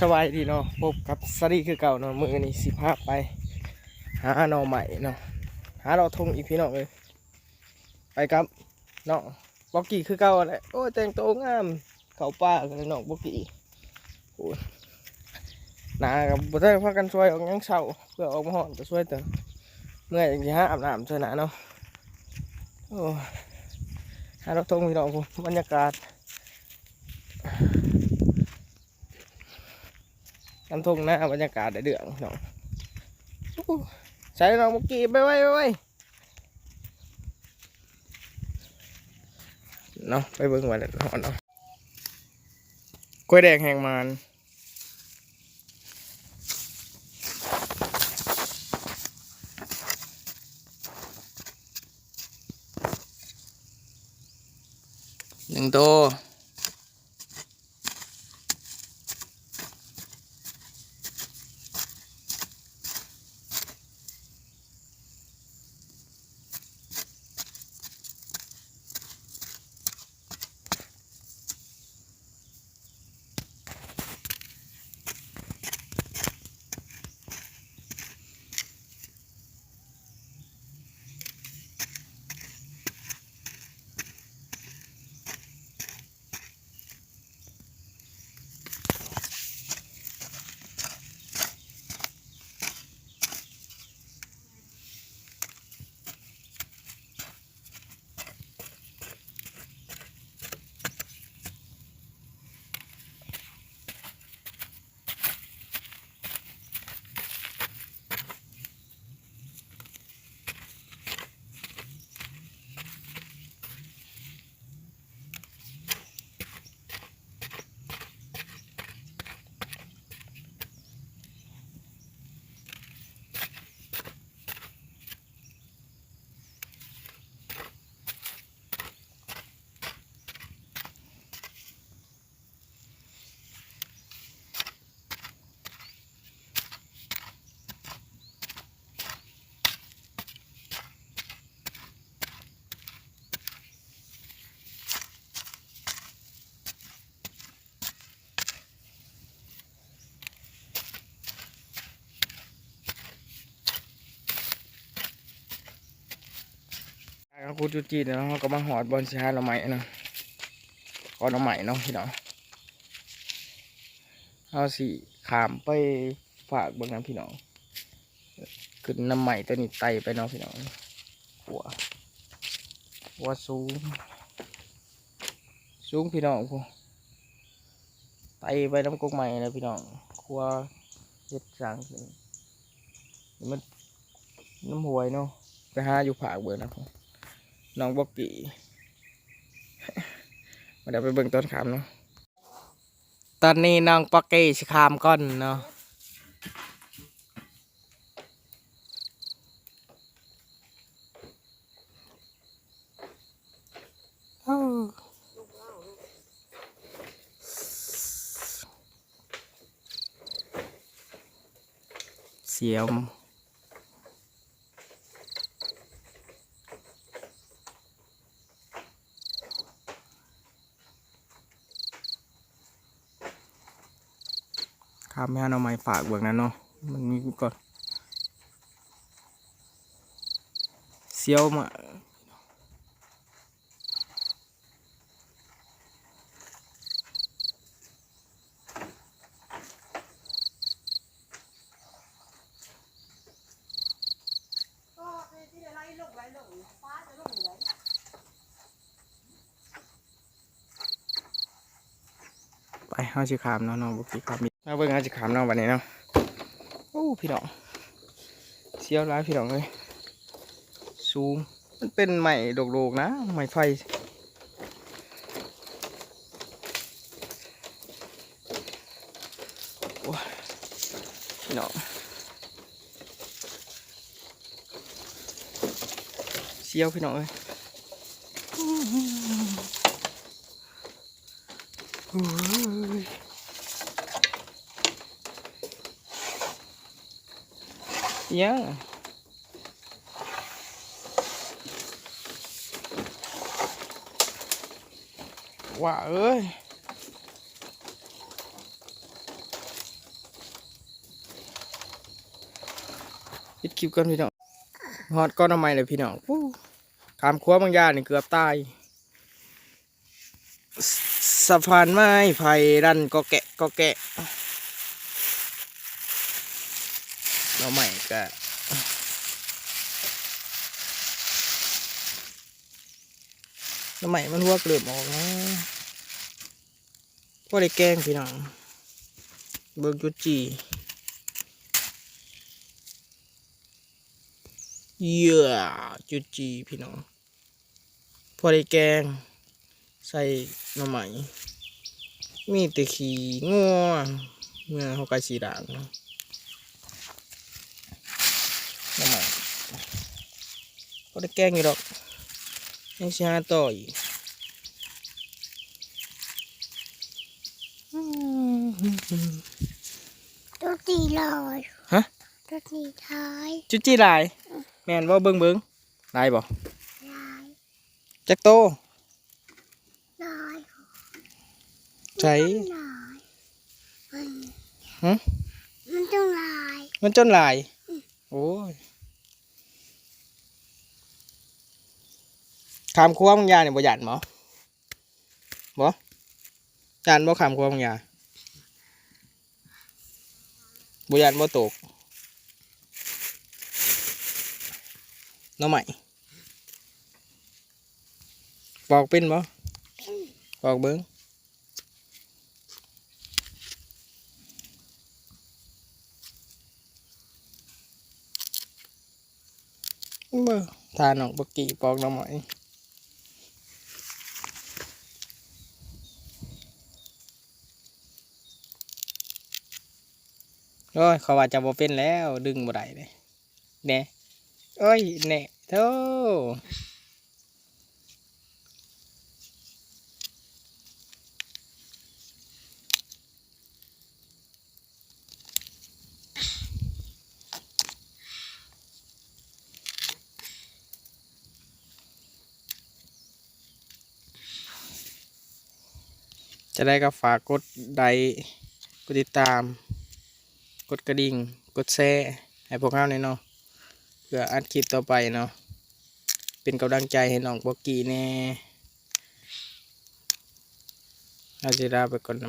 สบายดีเนาะพบกับสรีคือเก่าเนาะมือนี้สิพาไป หาหน่อใหม่เนาะหาดอกทงอีกพี่น้องเลยไปครับเนาะบอกกี้คือเก่าแหละโอ้ยแต่งตัวงาม เขาป้ากันเนาะบอกกี้โอ้ยหนากับบุตรพากันช่วยออกยังเศร้าเพื่อออกมาหอนจะช่วยเติมเมื่อยอย่างที่หาอาบน้ำช่วยหนาเนาะโอ้ยหาดอกทงพี่น้องบรรยากาศ น้ำทุ่งหน้าบรรยากาศเดือดเนาะอู้ใช้น้องมุกี้ไปไว้ไปไว้เนาะไปเบิ่งวันเนาะเนาะกล้วยแดงแหงมันหนึ่งตัว ก็คูจูจีเนาะเขาก็มาหอดบอลสีหาหน่อไม้เนาะก็หน่อไม้เนาะพี่น้องเอาสิขามไปฝากบางน้ำพี่น้องขึ้นน้ำใหม่ตัวนี้ไตไปเนาะพี่น้องหัวหัวสูงสูงพี่น้องพูไตไปน้ำกกใหม่นะพี่น้องครัวเฮ็ดสร้างมันน้ำหวยเนาะไปหาอยู่ผากเบิดนะพ น้องบกกี้มาเดี๋ยวไปเบิ่งต้นขามเนาะตอนนี้น้องปอกกี้ขามก่อนเนาะเสียว ครับแม่เอาไม้ฝากเบิกนั้นเนาะมันมีก่อนเซียวมาก็ที่ได้ไล่ลงไล่ลงฟ้าจะลงไหนไปเอาสิขามเนาะน้องบุกี้ครับมี มาเบิ่งอาสิขามเนาะวันนี้เนาะโอ้พี่น้องเซียวร้ายพี่น้องเลยสูงมันเป็นไม้โดกๆนะไม้ไฟโอ้พี่น้องเซียวพี่น้องเอ้ยโอ้ สียว่าเอ้ยปิดคิปก่อนพี่น้องฮอตก้ทำไมเลยพี่น้องขามคั้วบางยาเนี่เกือบตายสะพานไม้ไผ่ดันก็แกะก็แกะ เราใหม่ก็เราใหม่มันหัวเกลือบออกนะพวกได้แกงพี่น้อง เบิกจุจีเยื่อจุจีพี่น้องพอได้แกง ใส่หน่อไม้มีแต่ขี้งัวเมื่อเขากระสีด่างเนาะหน่อไม้ พอได้แกงอยู่ดอกยังสิหาต่ออีกอืมตัวตีลอยฮะตัวตีท้ายจุดจีลายแม่นบ่เบิ่งเบิ่งลายบ่ลายจักโตลายใช้ลายมันฮะมันต้องลายมันจนลายโอ้ย ขามครัวบางยาเนี่ยบ่หยันหมอบ่หยันบ่ขามครัวบางยาบ่หยันบ่ตกน้องใหม่ปอกเป็นบ่ปอกเบิ้งบ่ทานออกบกกี่ปอกน้องใหม่ โอ้ยเขาว่าจะบ่เป็นแล้ว ดึงบ่ได้เลยแหน่เอ้ยแหน่โธ่จะได้ก็ฝากกดไลค์กดติดตาม กดกระดิ่ง กดแชร์ให้พวกเราหน่อยเนาะเพื่ออัดคลิปต่อไปเนาะเป็นกำลังใจให้น้องบอกกี้แน่อาจะลาไปก่อนนะ